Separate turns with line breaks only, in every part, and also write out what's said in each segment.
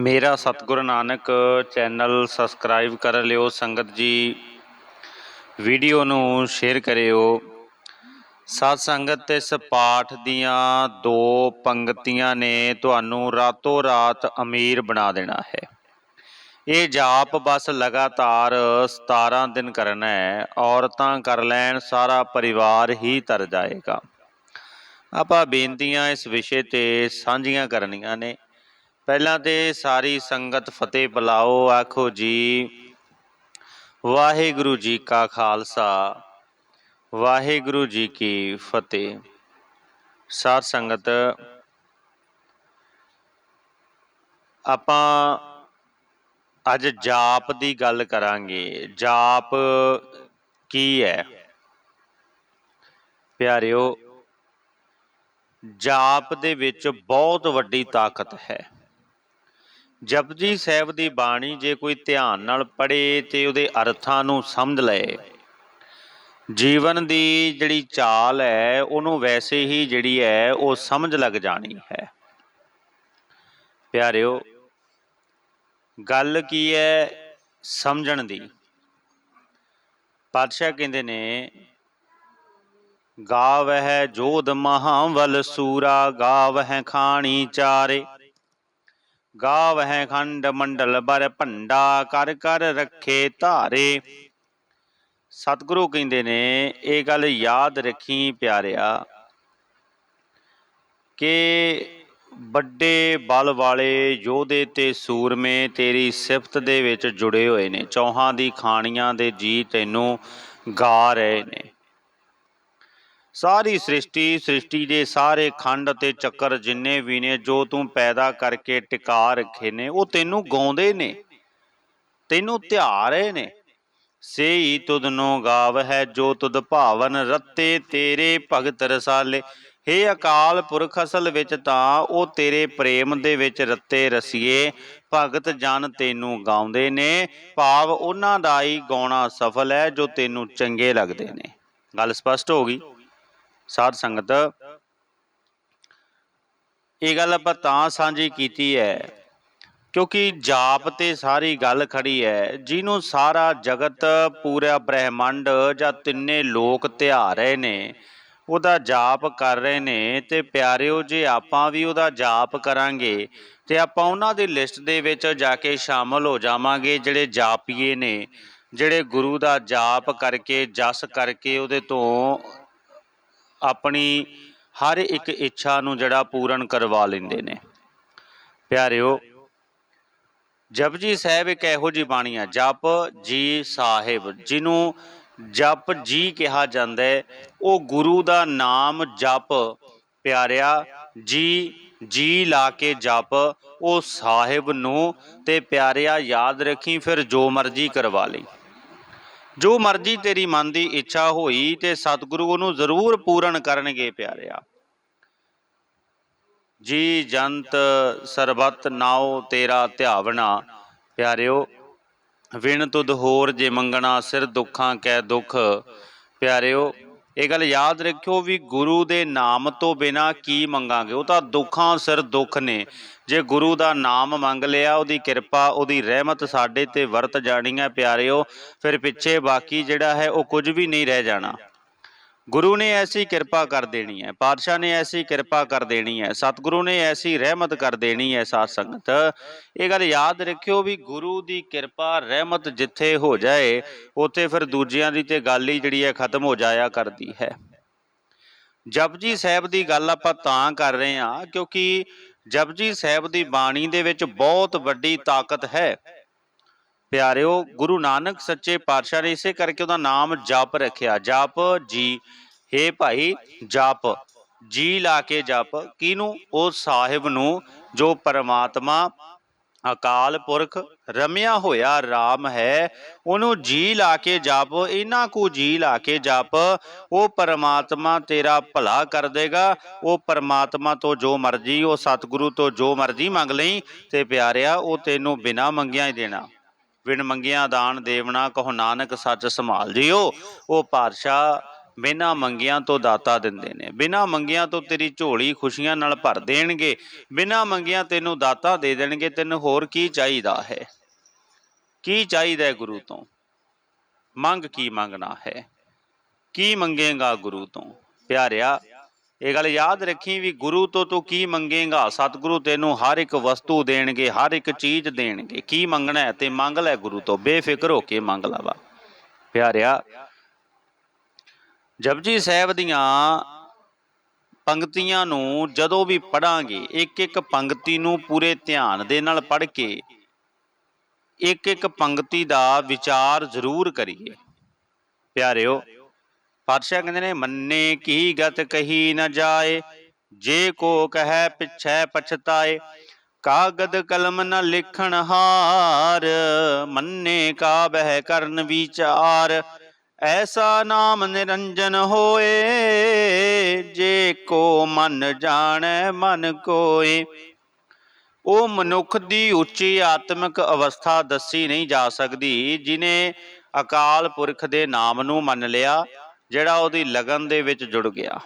ਮੇਰਾ ਸਤਿਗੁਰੂ Nanak channel subscribe ਕਰ ਲਿਓ, ਸੰਗਤ ਜੀ। ਵੀਡੀਓ ਨੂੰ ਸ਼ੇਅਰ ਕਰਿਓ। ਸਾਧ ਸੰਗਤ ਇਸ ਪਾਠ ਦੀਆਂ ਦੋ ਪੰਕਤੀਆਂ ਨੇ ਤੁਹਾਨੂੰ ਰਾਤੋਂ ਰਾਤ ਅਮੀਰ ਬਣਾ ਦੇਣਾ ਹੈ। ਇਹ ਜਾਪ ਬਸ ਲਗਾਤਾਰ 17 ਦਿਨ ਕਰਨਾ ਹੈ, ਔਰਤਾਂ ਕਰ ਲੈਣ, ਸਾਰਾ ਪਰਿਵਾਰ ਹੀ ਤਰ ਜਾਏਗਾ। ਆਪਾਂ ਬੇਨਤੀਆਂ ਇਸ ਵਿਸ਼ੇ ਤੇ ਸਾਂਝੀਆਂ ਕਰਨੀਆਂ ਨੇ। ਪਹਿਲਾਂ ਤੇ ਸਾਰੀ ਸੰਗਤ ਫਤਿਹ ਬੁਲਾਓ, ਆਖੋ ਜੀ। ਵਾਹਿਗੁਰੂ ਜੀ ਕਾ ਖਾਲਸਾ, ਵਾਹਿਗੁਰੂ ਜੀ ਕੀ ਫਤਿਹ। ਸਾਧ ਸੰਗਤ, ਆਪਾਂ ਅੱਜ ਜਾਪ ਦੀ ਗੱਲ ਕਰਾਂਗੇ। ਜਾਪ ਕੀ ਹੈ? ਪਿਆਰਿਓ, ਜਾਪ ਦੇ ਵਿੱਚ ਬਹੁਤ ਵੱਡੀ ਤਾਕਤ ਹੈ। ਜਪਜੀ ਸਾਹਿਬ ਦੀ ਬਾਣੀ ਜੇ ਕੋਈ ਧਿਆਨ ਨਾਲ ਪੜ੍ਹੇ ਤੇ ਉਹਦੇ ਅਰਥਾਂ ਨੂੰ ਸਮਝ ਲਏ, ਜੀਵਨ ਦੀ ਜਿਹੜੀ ਚਾਲ ਹੈ, ਉਹਨੂੰ ਵੈਸੇ ਹੀ ਜਿਹੜੀ ਹੈ, ਉਹ ਸਮਝ ਲੱਗ ਜਾਣੀ ਹੈ। ਪਿਆਰਿਓ, ਗੱਲ ਕੀ ਹੈ ਸਮਝਣ ਦੀ? ਪਾਤਸ਼ਾਹ ਕਹਿੰਦੇ ਨੇ ਗਾਵ ਹੈ ਜੋਧ ਮਹਾਵਲ ਸੂਰਾ ਗਾਵ ਹੈ ਖਾਣੀ ਚਾਰੇ। ਗਾਵਹਿ ਖੰਡ ਮੰਡਲ ਬਰ ਭੰਡਾ ਕਰ ਕਰ ਰੱਖੇ ਧਾਰੇ। ਸਤਿਗੁਰੂ ਕਹਿੰਦੇ ਨੇ, ਇਹ ਗੱਲ ਯਾਦ ਰੱਖੀ ਪਿਆਰਿਆ, ਕਿ ਵੱਡੇ ਬਲ ਵਾਲੇ ਯੋਧੇ ਤੇ ਸੂਰਮੇ ਤੇਰੀ ਸਿਫਤ ਦੇ ਵਿੱਚ ਜੁੜੇ ਹੋਏ ਨੇ। ਚੌਹਾਂ ਦੀ ਖਾਣੀਆਂ ਦੇ ਜੀ ਤੈਨੂੰ ਗਾ ਰਹੇ ਨੇ। ਸਾਰੀ ਸ੍ਰਿਸ਼ਟੀ ਸ੍ਰਿਸ਼ਟੀ ਦੇ ਸਾਰੇ ਖੰਡ ਅਤੇ ਚੱਕਰ ਜਿੰਨੇ ਵੀ ਨੇ, ਜੋ ਤੂੰ ਪੈਦਾ ਕਰਕੇ ਟਿਕਾ ਰੱਖੇ ਨੇ, ਉਹ ਤੈਨੂੰ ਗਾਉਂਦੇ ਨੇ, ਤੈਨੂੰ ਧਿਆ ਰਹੇ ਨੇ। ਸੇਈ ਤੁਧ ਗਾਵ ਹੈ ਜੋ ਤੁਧ ਭਾਵਨ ਰੱਤੇ ਤੇਰੇ ਭਗਤ ਰਸਾਲੇ। ਹੇ ਅਕਾਲ ਪੁਰਖ ਅਸਲ ਵਿੱਚ ਤਾਂ ਉਹ ਤੇਰੇ ਪ੍ਰੇਮ ਦੇ ਵਿੱਚ ਰੱਤੇ ਰਸੀਏ। ਭਗਤ ਜਨ ਤੈਨੂੰ ਗਾਉਂਦੇ ਨੇ, ਭਾਵ ਉਹਨਾਂ ਦਾ ਹੀ ਗਾਉਣਾ ਸਫਲ ਹੈ ਜੋ ਤੈਨੂੰ ਚੰਗੇ ਲੱਗਦੇ ਨੇ। ਗੱਲ ਸਪਸ਼ਟ ਹੋ ਗਈ। ਸਾਧ ਸੰਗਤ, ਇਹ ਗੱਲ ਆਪਾਂ ਤਾਂ ਸਾਂਝੀ ਕੀਤੀ ਹੈ, ਕਿਉਂਕਿ ਜਾਪ ਤੇ ਸਾਰੀ ਗੱਲ ਖੜੀ ਹੈ, ਜਿਹਨੂੰ ਸਾਰਾ ਜਗਤ, ਪੂਰਾ ਬ੍ਰਹਿਮੰਡ ਜਾਂ ਤਿੰਨੇ ਲੋਕ ਧਿਆ ਰਹੇ ਨੇ, ਉਹਦਾ ਜਾਪ ਕਰ ਰਹੇ ਨੇ ਤੇ ਪਿਆਰਿਓ, ਜੇ ਆਪਾਂ ਵੀ ਉਹਦਾ ਜਾਪ ਕਰਾਂਗੇ ਤੇ ਆਪਾਂ ਉਹਨਾਂ ਦੀ ਲਿਸਟ ਦੇ ਵਿੱਚ ਜਾ ਕੇ ਸ਼ਾਮਲ ਹੋ ਜਾਵਾਂਗੇ ਜਿਹੜੇ ਜਾਪੀਏ ਨੇ, ਜਿਹੜੇ ਗੁਰੂ ਦਾ ਜਾਪ ਕਰਕੇ, ਜਸ ਕਰਕੇ ਉਹਦੇ ਤੋਂ ਆਪਣੀ ਹਰ ਇੱਕ ਇੱਛਾ ਨੂੰ ਜਿਹੜਾ ਪੂਰਨ ਕਰਵਾ ਲੈਂਦੇ ਨੇ। ਪਿਆਰਿਓ ਜਪਜੀ ਸਾਹਿਬ ਇੱਕ ਇਹੋ ਜੀ ਬਾਣੀ ਆ, ਜਪ ਜੀ ਸਾਹਿਬ, ਜਿਹਨੂੰ ਜਪ ਜੀ ਕਿਹਾ ਜਾਂਦਾ ਹੈ। ਉਹ ਗੁਰੂ ਦਾ ਨਾਮ ਜਪ, ਪਿਆਰਿਆ, ਜੀ ਜੀ ਲਾ ਕੇ ਜਪ, ਉਹ ਸਾਹਿਬ ਨੂੰ ਤੇ ਪਿਆਰਿਆ ਯਾਦ ਰੱਖੀ, ਫਿਰ ਜੋ ਮਰਜ਼ੀ ਕਰਵਾ ਲਈ। ਜੋ ਮਰਜ਼ੀ ਤੇਰੀ ਮਨ ਦੀ ਇੱਛਾ ਹੋਈ ਤੇ ਸਤਿਗੁਰੂ ਉਹਨੂੰ ਜ਼ਰੂਰ ਪੂਰਨ ਕਰਨਗੇ ਪਿਆਰਿਆ। ਜੀ ਜੰਤ ਸਰਬਤ ਨਾਉ ਤੇਰਾ ਧਿਆਵਣਾ। ਪਿਆਰਿਓ, ਵਿਣ ਤੁਧ ਹੋਰ ਜੇ ਮੰਗਣਾ, ਸਿਰ ਦੁੱਖਾਂ ਕੈ ਦੁੱਖ। ਪਿਆਰਿਓ ਇਹ ਗੱਲ ਯਾਦ ਰੱਖਿਓ ਵੀ ਗੁਰੂ ਦੇ ਨਾਮ ਤੋਂ ਬਿਨਾ ਕੀ ਮੰਗਾਂਗੇ? ਉਹ ਤਾਂ ਦੁੱਖਾਂ ਸਿਰ ਦੁੱਖ ਨੇ। ਜੇ ਗੁਰੂ ਦਾ ਨਾਮ ਮੰਗ ਲਿਆ, ਉਹਦੀ ਕਿਰਪਾ, ਉਹਦੀ ਰਹਿਮਤ ਸਾਡੇ ਤੇ ਵਰਤ ਜਾਣੀ ਹੈ, ਪਿਆਰਿਓ। ਫਿਰ ਪਿੱਛੇ ਬਾਕੀ ਜਿਹੜਾ ਹੈ, ਉਹ ਕੁਝ ਵੀ ਨਹੀਂ ਰਹਿ ਜਾਣਾ। ਗੁਰੂ ਨੇ ਐਸੀ ਕਿਰਪਾ ਕਰ ਦੇਣੀ ਹੈ, ਪਾਤਸ਼ਾਹ ਨੇ ਐਸੀ ਕਿਰਪਾ ਕਰ ਦੇਣੀ ਹੈ, ਸਤਿਗੁਰੂ ਨੇ ਐਸੀ ਰਹਿਮਤ ਕਰ ਦੇਣੀ ਹੈ ਸਾਧ ਸੰਗਤ। ਇਹ ਗੱਲ ਯਾਦ ਰੱਖਿਓ ਵੀ ਗੁਰੂ ਦੀ ਕਿਰਪਾ, ਰਹਿਮਤ ਜਿੱਥੇ ਹੋ ਜਾਏ, ਉੱਥੇ ਫਿਰ ਦੂਜਿਆਂ ਦੀ ਤੇ ਗੱਲ ਹੀ ਜਿਹੜੀ ਹੈ ਖਤਮ ਹੋ ਜਾਇਆ ਕਰਦੀ ਹੈ। ਜਪਜੀ ਸਾਹਿਬ ਦੀ ਗੱਲ ਆਪਾਂ ਤਾਂ ਕਰ ਰਹੇ ਹਾਂ ਕਿਉਂਕਿ ਜਪਜੀ ਸਾਹਿਬ ਦੀ ਬਾਣੀ ਦੇ ਵਿੱਚ ਬਹੁਤ ਵੱਡੀ ਤਾਕਤ ਹੈ। ਪਿਆਰਿਓ, ਗੁਰੂ ਨਾਨਕ ਸੱਚੇ ਪਾਤਸ਼ਾਹ ਨੇ ਇਸੇ ਕਰਕੇ ਉਹਦਾ ਨਾਮ ਜਪ ਰੱਖਿਆ। ਜਪ ਜੀ, ਹੇ ਭਾਈ, ਜਪ। ਜੀ ਲਾ ਕੇ ਜਪ। ਕਿਨੂੰ ਉਹ ਸਾਹਿਬ ਨੂੰ, ਜੋ ਪਰਮਾਤਮਾ ਅਕਾਲ ਪੁਰਖ ਰਮਿਆ ਹੋਇਆ RAM ਹੈ, ਉਹਨੂੰ ਜੀ ਲਾ ਕੇ ਜਪ। ਇਹਨਾਂ ਕੋ ਜੀ ਲਾ ਕੇ ਜਪ, ਉਹ ਪਰਮਾਤਮਾ ਤੇਰਾ ਭਲਾ ਕਰ ਦੇਗਾ। ਉਹ ਪਰਮਾਤਮਾ ਤੋਂ ਜੋ ਮਰਜ਼ੀ, ਉਹ ਸਤਿਗੁਰੂ ਤੋਂ ਜੋ ਮਰਜ਼ੀ ਮੰਗ ਲਈ, ਤੇ ਪਿਆਰਿਆ, ਉਹ ਤੈਨੂੰ ਬਿਨਾ ਮੰਗਿਆ ਹੀ ਦੇਣਾ। ਵਿਣ ਮੰਗਿਆ ਦਾਨ ਦੇਵਣਾ, ਕਹੋ ਨਾਨਕ ਸੱਚ ਸੰਭਾਲ ਜਿਓ। ਉਹ ਪਾਤਸ਼ਾਹ ਬਿਨਾਂ ਮੰਗਿਆਂ ਤੋਂ ਦਾਤਾ ਦਿੰਦੇ ਨੇ। ਬਿਨਾਂ ਮੰਗਿਆਂ ਤੋਂ ਤੇਰੀ ਝੋਲੀ ਖੁਸ਼ੀਆਂ ਨਾਲ ਭਰ ਦੇਣਗੇ। ਬਿਨਾਂ ਮੰਗਿਆਂ ਤੈਨੂੰ ਦਾਤਾ ਦੇ ਦੇਣਗੇ। ਤੈਨੂੰ ਹੋਰ ਕੀ ਚਾਹੀਦਾ ਹੈ? ਕੀ ਚਾਹੀਦਾ ਗੁਰੂ ਤੋਂ? ਮੰਗ ਕੀ ਮੰਗਣਾ ਹੈ? ਕੀ ਮੰਗੇਗਾ ਗੁਰੂ ਤੋਂ? ਪਿਆਰਿਆ ਇਹ ਗੱਲ ਯਾਦ ਰੱਖੀ ਵੀ ਗੁਰੂ ਤੋਂ ਤੂੰ ਕੀ ਮੰਗੇਗਾ? ਸਤਿਗੁਰੂ ਤੈਨੂੰ ਹਰ ਇੱਕ ਵਸਤੂ ਦੇਣਗੇ, ਹਰ ਇੱਕ ਚੀਜ਼ ਦੇਣਗੇ। ਕੀ ਮੰਗਣਾ ਹੈ ਤੇ ਮੰਗ ਲੈ ਗੁਰੂ ਤੋਂ, ਬੇਫਿਕਰ ਹੋ ਕੇ ਮੰਗ ਲਵਾ ਪਿਆਰਿਆ, ਜਪਜੀ ਸਾਹਿਬ ਦੀਆਂ ਪੰਕਤੀਆਂ ਨੂੰ ਜਦੋਂ ਵੀ ਪੜਾਂਗੇ ਇੱਕ ਇੱਕ ਪੰਕਤੀ ਨੂੰ ਪੂਰੇ ਧਿਆਨ ਦੇ ਨਾਲ ਪੜ੍ਹ ਕੇ ਇੱਕ ਇੱਕ ਪੰਕਤੀ ਦਾ ਵਿਚਾਰ ਜ਼ਰੂਰ ਕਰੀਏ। ਪਿਆਰਿਓ ਪਾਤਸ਼ਾਹ ਕਹਿੰਦੇ ਨੇ, ਮੰਨੇ ਕੀ ਗਤ ਕਹੀ ਨਾ ਜਾਏ, ਜੇ ਕੋ ਕਹੈ ਪਿਛੈ ਪਛਤਾਏ, ਕਾਗਦ ਕਲਮ ਨ ਲਿਖਣ ਹਾਰ, ਮੰਨੇ ਕਾ ਬਹਿ ਕਰਨ ਵਿਚਾਰ, ਐਸਾ ਨਾਮ ਨਿਰੰਜਨ ਹੋਏ, ਜੇ ਕੋ ਮਨ ਜਾਣੈ ਮਨ ਕੋਏ। ਉਹ ਮਨੁੱਖ ਦੀ ਉੱਚੀ ਆਤਮਿਕ ਅਵਸਥਾ ਦੱਸੀ ਨਹੀਂ ਜਾ ਸਕਦੀ, ਜਿਨੇ ਅਕਾਲ ਪੁਰਖ ਦੇ ਨਾਮ ਨੂੰ ਮੰਨ ਲਿਆ। ਜਿਹੜਾ ਉਹਦੀ ਲਗਨ ਦੇ ਵਿੱਚ ਜੁੜ ਗਿਆ।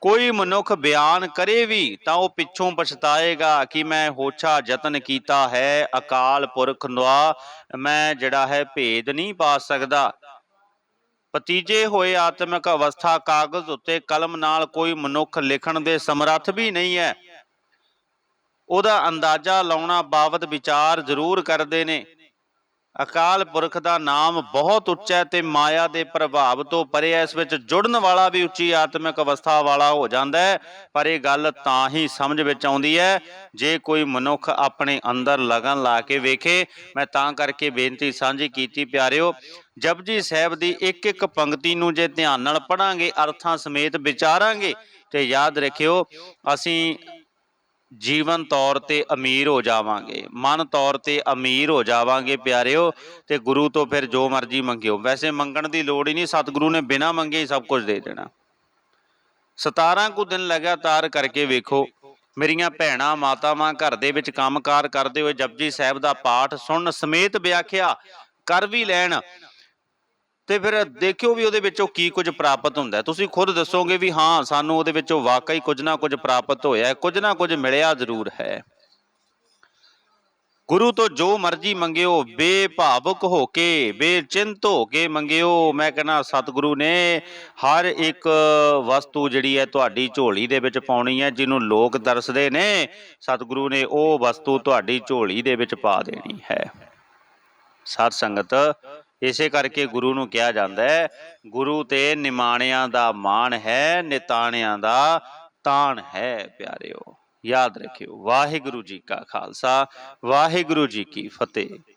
ਕੋਈ ਮਨੁੱਖ ਬਿਆਨ ਕਰੇ ਵੀ ਤਾਂ ਉਹ ਪਿੱਛੋਂ ਪਛਤਾਏਗਾ ਕਿ ਮੈਂ ਹੋਛਾ ਯਤਨ ਕੀਤਾ ਹੈ, ਅਕਾਲ ਪੁਰਖ ਦਾ ਮੈਂ ਜਿਹੜਾ ਹੈ ਭੇਦ ਨਹੀਂ ਪਾ ਸਕਦਾ। ਪਤੀਜੇ ਹੋਏ ਆਤਮਿਕ ਅਵਸਥਾ ਕਾਗਜ਼ ਉੱਤੇ ਕਲਮ ਨਾਲ ਕੋਈ ਮਨੁੱਖ ਲਿਖਣ ਦੇ ਸਮਰੱਥ ਵੀ ਨਹੀਂ ਹੈ। ਉਹਦਾ ਅੰਦਾਜ਼ਾ ਲਾਉਣਾ ਬਾਬਤ ਵਿਚਾਰ ਜ਼ਰੂਰ ਕਰਦੇ ਨੇ। ਅਕਾਲ ਪੁਰਖ ਦਾ ਨਾਮ ਬਹੁਤ ਉੱਚਾ ਹੈ ਤੇ ਮਾਇਆ ਦੇ ਪ੍ਰਭਾਵ ਤੋਂ ਪਰੇ ਹੈ। ਇਸ ਵਿੱਚ ਜੁੜਨ ਵਾਲਾ ਵੀ ਉੱਚੀ ਆਤਮਿਕ ਅਵਸਥਾ ਵਾਲਾ ਹੋ ਜਾਂਦਾ ਹੈ। ਪਰ ਇਹ ਗੱਲ ਤਾਂ ਹੀ ਸਮਝ ਵਿੱਚ ਆਉਂਦੀ ਹੈ। ਜੇ ਕੋਈ ਮਨੁੱਖ ਆਪਣੇ ਅੰਦਰ ਲਗਨ ਲਾ ਕੇ ਵੇਖੇ, ਮੈਂ ਤਾਂ ਕਰਕੇ ਬੇਨਤੀ ਸਾਂਝੀ ਕੀਤੀ, ਪਿਆਰਿਓ, ਜਪਜੀ ਸਾਹਿਬ ਦੀ ਇੱਕ ਇੱਕ ਪੰਕਤੀ ਨੂੰ ਜੇ ਧਿਆਨ ਨਾਲ ਪੜਾਂਗੇ ਅਰਥਾਂ ਸਮੇਤ ਵਿਚਾਰਾਂਗੇ, ਤੇ ਯਾਦ ਰੱਖਿਓ, ਅਸੀਂ ਜੀਵਨ ਤੌਰ ਤੇ ਅਮੀਰ ਹੋ ਜਾਵਾਂਗੇ, ਮਨ ਤੌਰ ਤੇ ਅਮੀਰ ਹੋ ਜਾਵਾਂਗੇ ਪਿਆਰਿਓ, ਤੇ ਗੁਰੂ ਤੋਂ ਫਿਰ ਜੋ ਮਰਜ਼ੀ ਮੰਗਿਓ। ਵੈਸੇ ਮੰਗਣ ਦੀ ਲੋੜ ਹੀ ਨਹੀਂ, ਸਤਿਗੁਰੂ ਨੇ ਬਿਨਾਂ ਮੰਗੇ ਹੀ ਸਭ ਕੁਝ ਦੇ ਦੇਣਾ। 17 ਕੁ ਦਿਨ ਲਗਾਤਾਰ ਕਰਕੇ ਵੇਖੋ, ਮੇਰੀਆਂ ਭੈਣਾਂ, ਮਾਤਾਵਾਂ ਘਰ ਦੇ ਵਿੱਚ ਕੰਮਕਾਰ ਕਰਦੇ ਹੋਏ ਜਪਜੀ ਸਾਹਿਬ ਦਾ ਪਾਠ ਸੁਣਨ ਸਮੇਤ ਵਿਆਖਿਆ, ਕਰ ਵੀ ਲੈਣ। ਤੇ ਫਿਰ ਦੇਖਿਓ ਵੀ ਉਹਦੇ ਵਿੱਚੋਂ ਕੀ ਕੁਝ ਪ੍ਰਾਪਤ ਹੁੰਦਾ ਤੁਸੀਂ ਖੁਦ ਦੱਸੋਗੇ ਵੀ ਹਾਂ, ਸਾਨੂੰ ਉਹਦੇ ਵਿੱਚੋਂ ਵਾਕਈ ਕੁਝ ਨਾ ਕੁਝ ਪ੍ਰਾਪਤ ਹੋਇਆ ਹੈ, ਕੁਝ ਨਾ ਕੁਝ ਮਿਲਿਆ ਜ਼ਰੂਰ ਹੈ। ਗੁਰੂ ਤੋਂ ਜੋ ਮਰਜ਼ੀ ਮੰਗਿਓ, ਬੇਭਾਵੁਕ ਹੋ ਕੇ, ਬੇਚਿੰਤ ਹੋ ਕੇ ਮੰਗਿਓ, ਮੈਂ ਕਹਿੰਦਾ ਸਤਿਗੁਰੂ ਨੇ ਹਰ ਇੱਕ ਵਸਤੂ ਜਿਹੜੀ ਹੈ ਤੁਹਾਡੀ ਝੋਲੀ ਦੇ ਵਿੱਚ ਪਾਉਣੀ ਹੈ, ਜਿਹਨੂੰ ਲੋਕ ਦਰਸਦੇ ਨੇ, ਸਤਿਗੁਰੂ ਨੇ ਉਹ ਵਸਤੂ ਤੁਹਾਡੀ ਝੋਲੀ ਦੇ ਵਿੱਚ ਪਾ ਦੇਣੀ ਹੈ। ਸਾਧ ਸੰਗਤ ਇਸੇ ਕਰਕੇ ਗੁਰੂ ਨੂੰ ਕਿਹਾ ਜਾਂਦਾ ਹੈ, ਗੁਰੂ ਤੇ ਨਿਮਾਣਿਆਂ ਦਾ ਮਾਣ ਹੈ, ਨਿਤਾਣਿਆਂ ਦਾ ਤਾਣ ਹੈ, ਪਿਆਰਿਓ। ਯਾਦ ਰੱਖਿਓ, ਵਾਹਿਗੁਰੂ ਜੀ ਕਾ ਖਾਲਸਾ, ਵਾਹਿਗੁਰੂ ਜੀ ਕੀ ਫਤਿਹ।